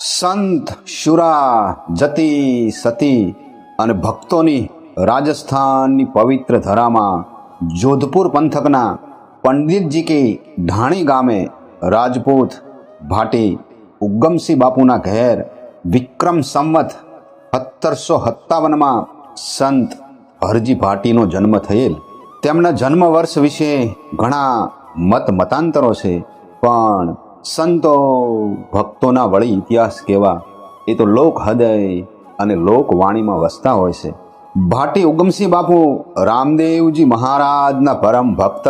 સંત શુરા જતી સતી અને ભક્તોની રાજસ્થાનની પવિત્ર ધરામાં જોધપુર પંથકના પંડિતજી કે ઢાણી ગામે રાજપૂત ભાટી ઉગમસિંહ બાપુના ઘેર વિક્રમ સંવત સત્તરસો સત્તાવનમાં સંત હરજી ભાટીનો જન્મ થયેલ. તેમના જન્મ વર્ષ વિશે ઘણા મત મતાંતરો છે, પણ સંતો ભક્તોના વળી ઇતિહાસ કેવા, એ તો લોક હૃદય અને લોકવાણીમાં વસતા હોય છે. ભાટી ઉગમસિંહ બાપુ રામદેવજી મહારાજના પરમ ભક્ત,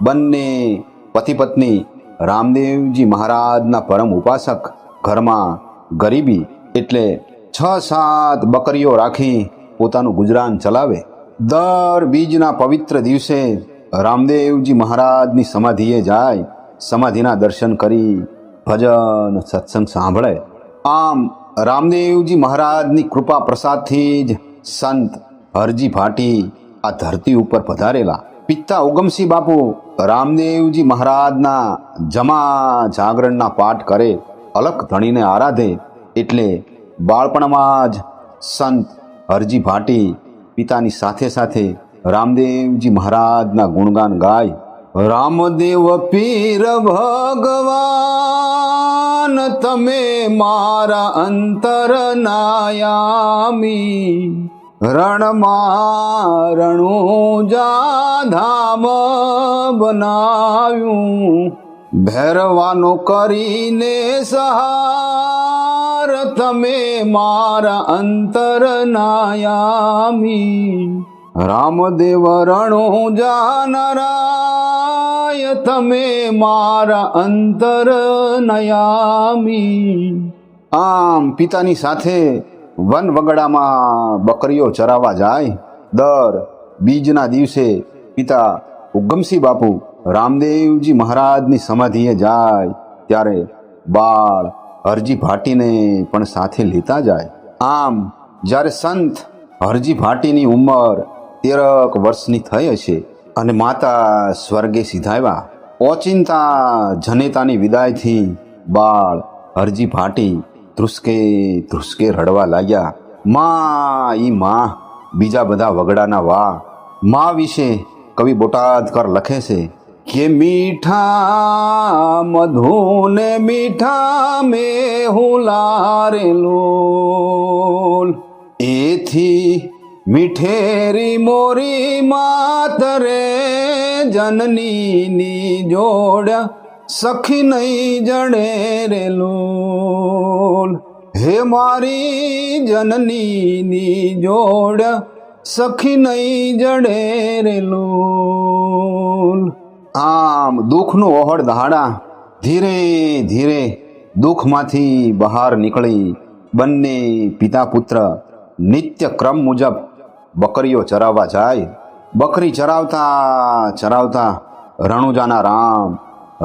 બંને પતિ પત્ની રામદેવજી મહારાજના પરમ ઉપાસક, ઘરમાં ગરીબી એટલે છ સાત બકરીઓ રાખી પોતાનું ગુજરાન ચલાવે. દર બીજના પવિત્ર દિવસે રામદેવજી મહારાજની સમાધિએ જાય સમાધિના દર્શન કરી ભજન સત્સંગ સાંભળે. આમ રામદેવજી મહારાજની કૃપા પ્રસાદથી જ સંત હરજી ભાટી આ ધરતી ઉપર પધારેલા. પિતા ઉગમસિંહ બાપુ રામદેવજી મહારાજના જમા જાગરણના પાઠ કરે, અલગ ધણીને આરાધે, એટલે બાળપણમાં જ સંત હરજી ભાટી પિતાની સાથે સાથે રામદેવજી મહારાજના ગુણગાન ગાય. રામદેવ પીર ભગવાન, તમે મારા અંતર નાયામી. રણમાં રણું ધામ બનાવ્યું. ભેરવાનો કરીને સહાર, તમે મારા અંતર નાયામી. રામદેવ રણો જાનરાય, તમે મારા અંતર નયામી. આમ પિતાની સાથે વન વગડામાં બકરીઓ ચરાવવા જાય. દર બીજના દિવસે પિતા ઉગમસિંહ બાપુ રામદેવજી મહારાજની સમાધિએ જાય, ત્યારે બાળ હરજી ભાટીને પણ સાથે લેતા જાય. આમ જ્યારે સંત હરજી ભાટીની ઉંમર તેરક વર્ષની થઈ હશે અને માતા સ્વર્ગે સિધાવ્યા ઓચિંતા જનેતાની વિદાયથી બાળ હરજી ભાટી ધ્રુસકે ધ્રુસકે રડવા લાગ્યા. મા, ઈ મા, બીજા બધા વગડાના વા મા વિશે કવિ બોટાદકર લખે છે કે મીઠા મધુને મીઠા મેં હું લારેલું. એથી મીઠેરી મોરી માતરે જનનીની જોડ સખી નહીં જડે લોલ. હે મારી જનનીની જોડ સખી નહીં જડે લોલ. આમ દુઃખનું ઓહળ દહાડા ધીરે ધીરે દુઃખમાંથી બહાર નીકળી બંને પિતા પુત્ર નિત્ય ક્રમ મુજબ બકરીઓ ચરાવવા જાય, બકરી ચરાવતા ચરાવતા રણુજાના રામ,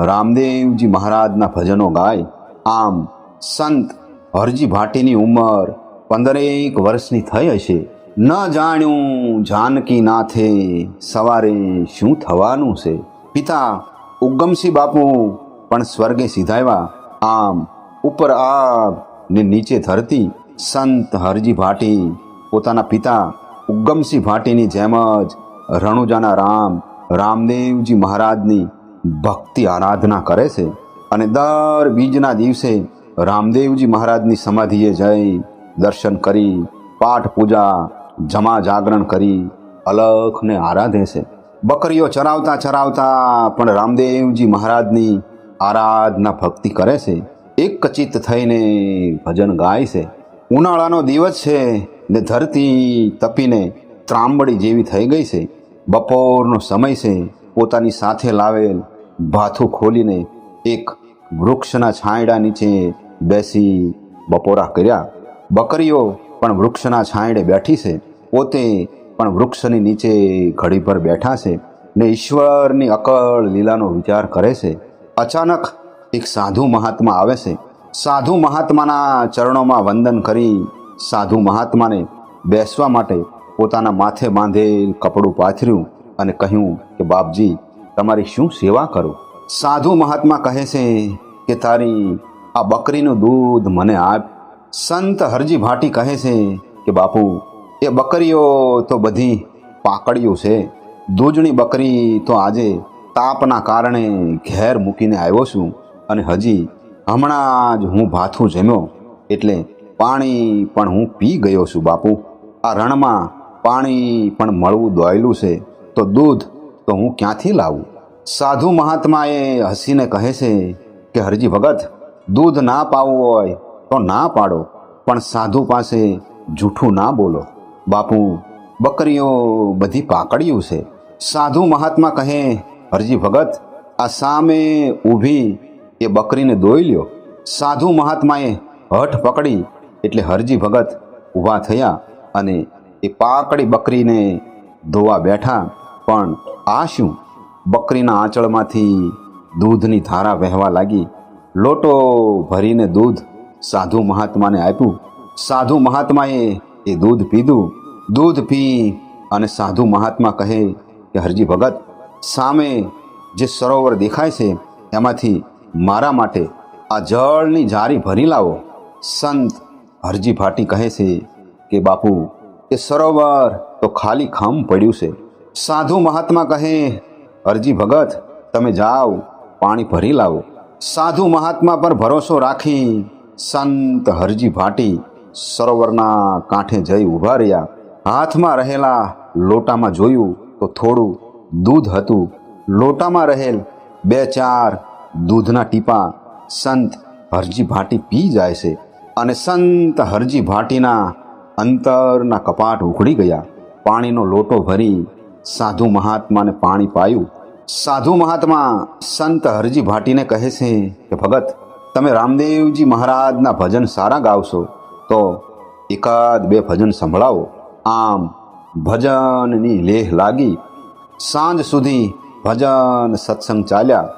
રામદેવજી મહારાજના ભજનો ગાય. આમ સંત હરજી ભાટીની ઉંમર પંદરેક વર્ષની થઈ હશે. ન જાણ્યું જાનકી નાથે સવારે શું થવાનું છે. પિતા ઉગમસિંહ બાપુ પણ સ્વર્ગે સિધાવ્યા. આમ ઉપર આગ ને નીચે ધરતી સંત હરજી ભાટી પોતાના પિતા ઉગમસિંહ ભાટીની જેમ જ રણુજાના રામ, રામદેવજી મહારાજની ભક્તિ આરાધના કરે છે અને દર બીજના દિવસે રામદેવજી મહારાજની સમાધિએ જઈ દર્શન કરી, પાઠ પૂજા જમા જાગરણ કરી અલખને આરાધે છે. બકરીઓ ચરાવતા ચરાવતા પણ રામદેવજી મહારાજની આરાધના ભક્તિ કરે છે. એક ચિત્ત થઈને ભજન ગાય છે. ઉનાળાનો દિવસ છે. ને ધરતી તપીને ત્રાંબડી જેવી થઈ ગઈ છે. બપોરનો સમય છે. પોતાની સાથે લાવેલ ભાથું ખોલીને એક વૃક્ષના છાંયડા નીચે બેસી બપોરા કર્યા. બકરીઓ પણ વૃક્ષના છાંયડે બેઠી છે. પોતે પણ વૃક્ષની નીચે ઘડીભર બેઠા છે ને ઈશ્વરની અકળ લીલાનો વિચાર કરે છે. અચાનક એક સાધુ મહાત્મા આવે છે. સાધુ મહાત્માના ચરણોમાં વંદન કરી સાધુ મહાત્માને બેસવા માટે પોતાના માથે બાંધેલ કપડું પાથર્યું અને કહ્યું કે, બાપજી, તમારી શું સેવા કરું? સાધુ મહાત્મા કહે છે કે, તારી આ બકરીનું દૂધ મને આપ. સંત હરજી ભાટી કહે છે કે, બાપુ, એ બકરીઓ તો બધી પાકડીઓ છે. દૂધની બકરી તો આજે તાપના કારણે ઘેર મૂકીને આવ્યો છું અને હજી હમણાં જ હું ભાથું જમ્યો. એટલે પાણી પણ હું પી ગયો છું બાપુ. આ રણમાં પાણી પણ મળવું દોયલું છે. તો દૂધ તો હું ક્યાંથી લાવું? સાધુ મહાત્માએ હસીને કહે છે કે હરજી ભગત, દૂધ ના પાવું હોય તો ના પાડો, પણ સાધુ પાસે જૂઠું ના બોલો. બાપુ, બકરીઓ બધી પાકડ્યું છે. સાધુ મહાત્મા કહે, હરજી ભગત, આ સામે ઊભી એ બકરીને દોઈ લ્યો. સાધુ મહાત્માએ હઠ પકડી એટલે હરજી ભગત ઊભા થયા અને એ પાકડી બકરીને ધોવા બેઠા. પણ આ શું? બકરીના આંચળમાંથી દૂધની ધારા વહેવા લાગી. લોટો ભરીને દૂધ સાધુ મહાત્માને આપ્યું. સાધુ મહાત્માએ એ દૂધ પીધું. દૂધ પી અને સાધુ મહાત્મા કહે કે, હરજી ભગત, સામે જે સરોવર દેખાય છે, એમાંથી મારા માટે આ જળની જારી ભરી લાવો. સંત હરજી ભાટી કહે છે કે, બાપુ, એ સરોવર તો ખાલી ખમ પડ્યું છે. સાધુ મહાત્મા કહે હરજી ભગત, તમે જાઓ, પાણી ભરી લાવો. સાધુ મહાત્મા પર ભરોસો રાખી સંત હરજી ભાટી સરોવરના કાંઠે જઈ ઊભા રહ્યા. હાથમાં રહેલા લોટામાં જોયું તો થોડું દૂધ હતું. લોટામાં રહેલ બે ચાર દૂધના ટીપા સંત હરજી ભાટી પી જાય છે. અને સંત હરજી ભાટીના અંતરના કપાટ ઉઘડી ગયા. પાણીનો લોટો ભરી સાધુ મહાત્માને પાણી પાયું. સાધુ મહાત્મા સંત હરજી ભાટીને કહે છે કે, ભગત, તમે રામદેવજી મહારાજના ભજન સારા ગાવશો, તો એકાદ બે ભજન સંભળાવો. આમ ભજનની લેહ લાગી. સાંજ સુધી ભજન સત્સંગ ચાલ્યા.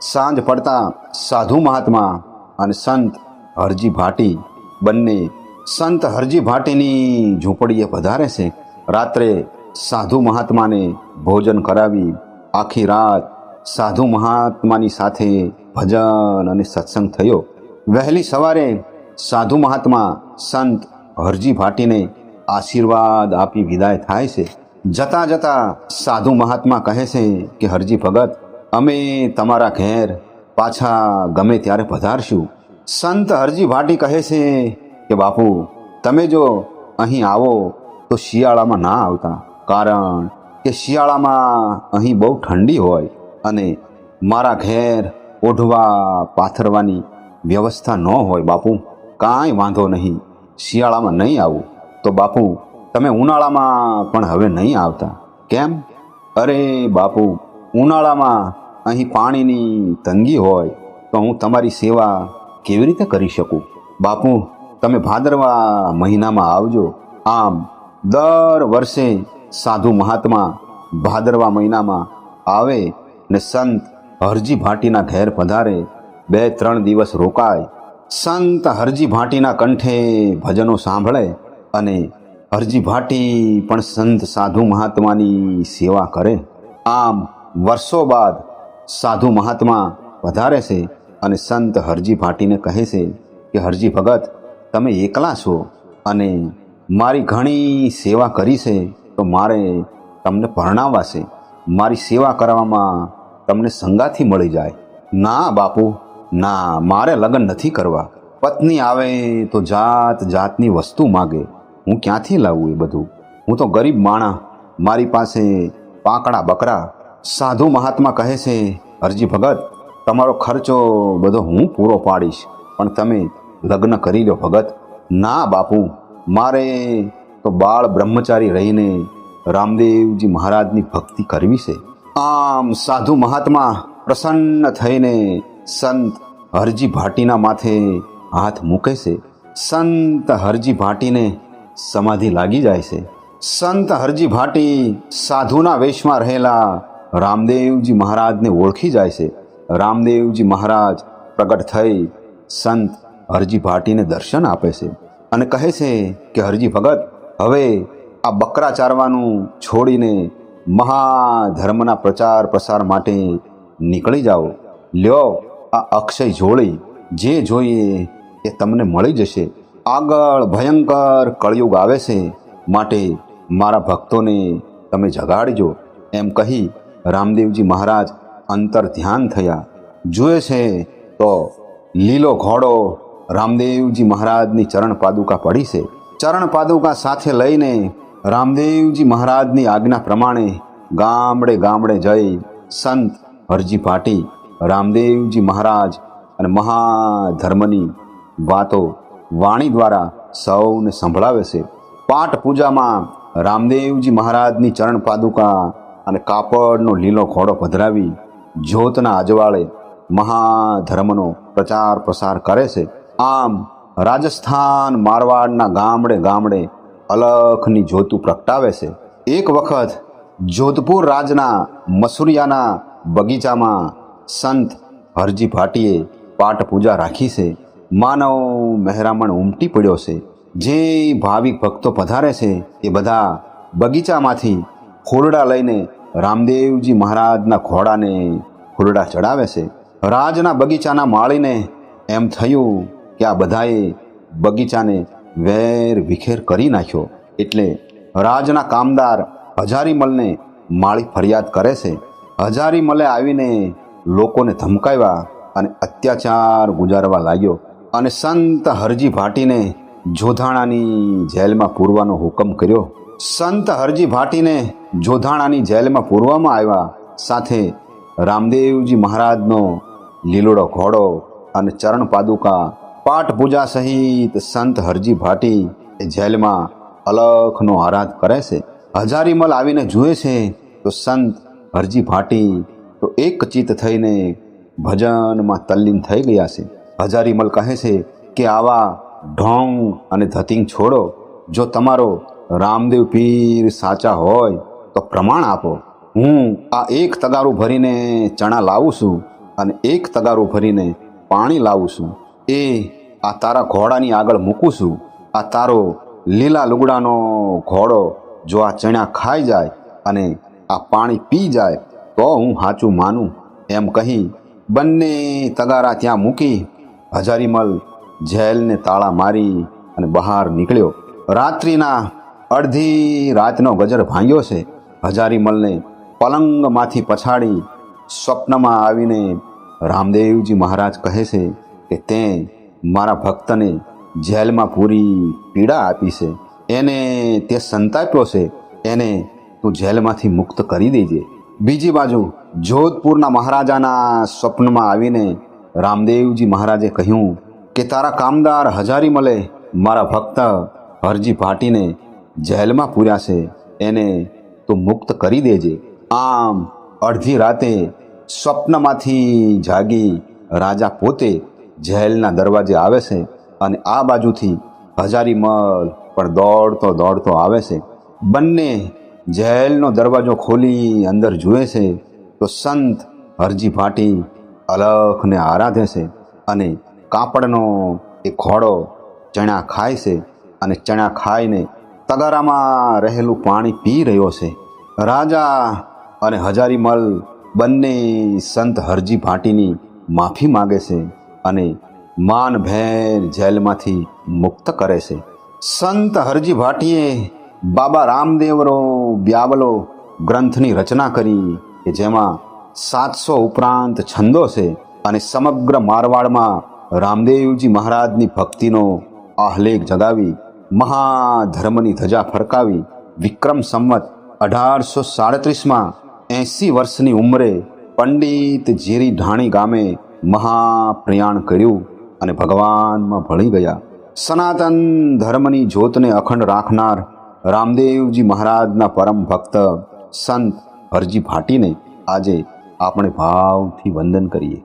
સાંજ પડતા સાધુ મહાત્મા અને સંત હરજી ભાટી બંને સંત હરજી ભાટીની ઝૂંપડીએ પધારે છે. રાત્રે સાધુ મહાત્માને ભોજન કરાવી આખી રાત સાધુ મહાત્માની સાથે ભજન અને સત્સંગ થયો. વહેલી સવારે સાધુ મહાત્મા સંત હરજી ભાટીને આશીર્વાદ આપી વિદાય થાય છે. જતા જતા સાધુ મહાત્મા કહે છે કે, હરજી ભગત, અમે તમારા ઘેર પાછા ગમે ત્યારે પધારશું. સંત હરજી ભાટી કહે છે કે, બાપુ, તમે જો અહીં આવો તો શિયાળામાં ના આવતા. કારણ કે શિયાળામાં અહીં બહુ ઠંડી હોય અને મારા ઘેર ઓઢવા પાથરવાની વ્યવસ્થા ન હોય, બાપુ. કાંઈ વાંધો નહીં. શિયાળામાં નહીં આવું. તો, બાપુ, તમે ઉનાળામાં પણ હવે નહીં આવતા. કેમ? અરે, બાપુ, ઉનાળામાં અહીં પાણીની તંગી હોય તો હું તમારી સેવા કેવી રીતે કરી શકું? બાપુ, તમે ભાદરવા મહિનામાં આવજો. આમ, દર વર્ષે સાધુ મહાત્મા ભાદરવા મહિનામાં આવે ને સંત હરજી ભાટીના ઘેર પધારે, બે ત્રણ દિવસ રોકાય. સંત હરજી ભાટીના કંઠે ભજનો સાંભળે અને હરજી ભાટી પણ સંત સાધુ મહાત્માની સેવા કરે. આમ, વર્ષો બાદ સાધુ મહાત્મા વધારે છે અને સંત હરજી ભાટીને કહે છે કે, હરજી ભગત, તમે એકલા છો અને મારી ઘણી સેવા કરી છે, તો મારે તમને પરણાવવા છે મારી સેવા કરવામાં તમને સંગાથી મળી જાય. ના બાપુ, ના, મારે લગ્ન નથી કરવા. પત્ની આવે તો જાત જાતની વસ્તુ માગે. હું ક્યાંથી લાવું એ બધું? હું તો ગરીબ માણા મારી પાસે પાંકડા બકરા. સાધુ મહાત્મા કહે છે, હરજી ભગત તમારો ખર્ચો બધો હું પૂરો પાડીશ. પણ તમે લગ્ન કરી લો ભગત. ના બાપુ, મારે તો બાળ બ્રહ્મચારી રહીને રામદેવજી મહારાજની ભક્તિ કરવી છે. આમ સાધુ મહાત્મા પ્રસન્ન થઈને સંત હરજી ભાટીના માથે હાથ મૂકે છે. સંત હરજી ભાટીને સમાધિ લાગી જાય છે. સંત હરજી ભાટી સાધુના વેશમાં રહેલા રામદેવજી મહારાજને ઓળખી જાય છે. રામદેવજી મહારાજ પ્રગટ થઈ સંત હરજી ભાટીને દર્શન આપે છે અને કહે છે કે હરજી ભગત, હવે આ બકરા ચારવાનું છોડીને મહાધર્મના પ્રચાર પ્રસાર માટે નીકળી જાઓ. લ્યો આ અક્ષય જોડી જે જોઈએ એ તમને મળી જશે. આગળ ભયંકર કળયુગ આવે છે, માટે મારા ભક્તોને તમે જગાડજો. એમ કહી રામદેવજી મહારાજ અંતર ધ્યાન થયા. જુએ છે તો લીલો ઘોડો રામદેવજી મહારાજની ચરણ પાદુકા પડી છે. ચરણ પાદુકા સાથે લઈને રામદેવજી મહારાજની આજ્ઞા પ્રમાણે ગામડે ગામડે જઈ સંત હરજી પાટી, રામદેવજી મહારાજ અને મહાધર્મની વાતો વાણી દ્વારા સૌને સંભળાવે છે. પાઠ પૂજામાં રામદેવજી મહારાજની ચરણ પાદુકા અને કાપડનો લીલો ઘોડો પધરાવી જ્યોતના અજવાળે મહાધર્મનો પ્રચાર પ્રસાર કરે છે. આમ રાજસ્થાન મારવાડના ગામડે ગામડે અલખની જ્યોતું પ્રગટાવે છે. એક વખત જોધપુર રાજના મસુરિયાના બગીચામાં સંત હરજી ભાટીએ પાઠ પૂજા રાખી છે. માનવ મહેરામણ ઉમટી પડ્યો છે. જે ભાવિક ભક્તો પધારે છે એ બધા બગીચામાંથી ફૂલડા લઈને રામદેવજી મહારાજના ઘોડાને ફૂલડા ચડાવે છે. રાજના બગીચાના માળીને એમ થયું કે આ બધાએ બગીચાને વેર વિખેર કરી નાખ્યો. એટલે રાજના કામદાર હજારીમલને માળી ફરિયાદ કરે છે. હજારીમલે આવીને લોકોને ધમકાવ્યા અને અત્યાચાર ગુજારવા લાગ્યો અને સંત હરજી ભાટીને જોધાણાની જેલમાં પૂરવાનો હુકમ કર્યો. સંત હરજી ભાટીને જોધાણાની જેલમાં પૂરવામાં આવ્યા. સાથે રામદેવજી મહારાજનો લીલોડો ઘોડો અને ચરણ પાદુકા પાઠ પૂજા સહિત સંત હરજી ભાટી જેલમાં અલખનો આરાધ કરે છે. હજારીમલ આવીને જુએ છે તો સંત હરજી ભાટી તો એક ચિત્ત થઈને ભજનમાં તલ્લીન થઈ ગયા છે. હજારીમલ કહે છે કે આવા ઢોંગ અને ધતિંગ છોડો. જો તમારો રામદેવ પીર સાચા હોય તો પ્રમાણ આપો. હું આ એક તગારું ભરીને ચણા લાવું છું અને એક તગારું ભરીને પાણી લાવું છું. એ આ તારા ઘોડાની આગળ મૂકું છું. આ તારો લીલા લુગડાનો ઘોડો જો આ ચણા ખાઈ જાય અને આ પાણી પી જાય તો હું સાચું માનું. એમ કહી બંને તગારા ત્યાં મૂકી હજારીમલ જેલને તાળા મારી અને બહાર નીકળ્યો. રાત્રિના અડધી રાતનો ગજર ભાંગ્યો છે. હજારીમલને પલંગમાંથી પછાડી સ્વપ્નમાં આવીને રામદેવજી મહારાજ કહે છે કે તે મારા ભક્તને જેલમાં પૂરી પીડા આપી છે. એને તે સંતાપ્યો છે. એને તું જેલમાંથી મુક્ત કરી દેજે. બીજી બાજુ જોધપુરના મહારાજાના સ્વપ્નમાં આવીને રામદેવજી મહારાજે કહ્યું કે તારા કામદાર હજારી મળે મારા ભક્ત હરજી ભાટીને જેલમાં પૂર્યા છે. એને તો મુક્ત કરી દેજે. આમ અડધી રાતે સ્વપ્નમાંથી જાગી રાજા પોતે જેલના દરવાજે આવે છે અને આ બાજુથી હજારી મલ પણ દોડતો દોડતો આવે છે. બંને જેલનો દરવાજો ખોલી અંદર જુએ છે તો સંત હરજી ભાટી અલખને આરાધે છે અને કાપડનો એ ઘોડો ચણા ખાય છે અને ચણા ખાઈને તગારામાં રહેલું પાણી પી રહ્યો છે. રાજા અને હજારીમલ બંને સંત હરજી ભાટીની માફી માગે છે અને માનભેર જેલમાંથી મુક્ત કરે છે. સંત હરજી ભાટીએ બાબા રામદેવનો બ્યાવલો ગ્રંથની રચના કરી કે જેમાં સાતસો ઉપરાંત છંદો છે અને સમગ્ર મારવાડમાં રામદેવજી મહારાજની ભક્તિનો આહલેખ જગાવી મહાધર્મની ધજા ફરકાવી વિક્રમ સંવત અઢારસો સાડત્રીસમાં એંસી વર્ષની ઉંમરે પંડિત જીરી ઢાણી ગામે મહાપ્રયાણ કર્યું અને ભગવાનમાં ભળી ગયા. સનાતન ધર્મની જ્યોતને અખંડ રાખનાર રામદેવજી મહારાજના પરમ ભક્ત સંત હરજી ભાટીને આજે આપણે ભાવથી વંદન કરીએ.